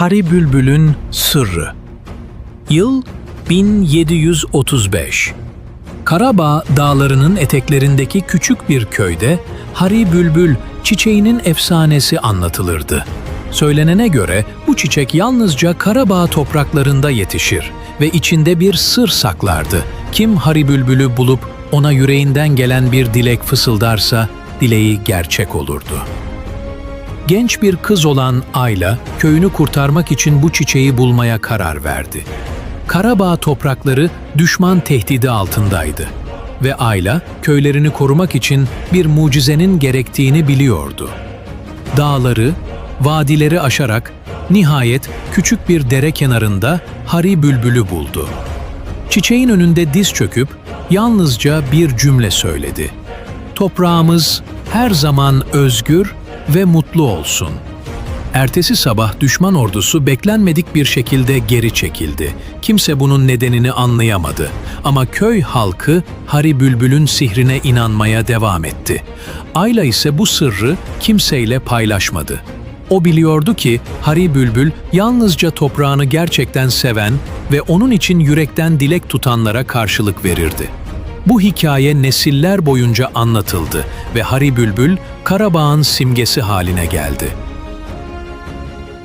Hari Bülbül'ün Sırrı Yıl 1735 Karabağ dağlarının eteklerindeki küçük bir köyde Hari Bülbül çiçeğinin efsanesi anlatılırdı. Söylenene göre bu çiçek yalnızca Karabağ topraklarında yetişir ve içinde bir sır saklardı. Kim Hari Bülbül'ü bulup ona yüreğinden gelen bir dilek fısıldarsa dileği gerçek olurdu. Genç bir kız olan Ayla, köyünü kurtarmak için bu çiçeği bulmaya karar verdi. Karabağ toprakları düşman tehdidi altındaydı ve Ayla, köylerini korumak için bir mucizenin gerektiğini biliyordu. Dağları, vadileri aşarak nihayet küçük bir dere kenarında Hari Bülbül'ü buldu. Çiçeğin önünde diz çöküp yalnızca bir cümle söyledi. Toprağımız her zaman özgür ve mutlu olsun. Ertesi sabah düşman ordusu beklenmedik bir şekilde geri çekildi. Kimse bunun nedenini anlayamadı. Ama köy halkı Hari Bülbül'ün sihrine inanmaya devam etti. Ayla ise bu sırrı kimseyle paylaşmadı. O biliyordu ki Hari Bülbül yalnızca toprağını gerçekten seven ve onun için yürekten dilek tutanlara karşılık verirdi. Bu hikaye nesiller boyunca anlatıldı ve Hari Bülbül Karabağ'ın simgesi haline geldi.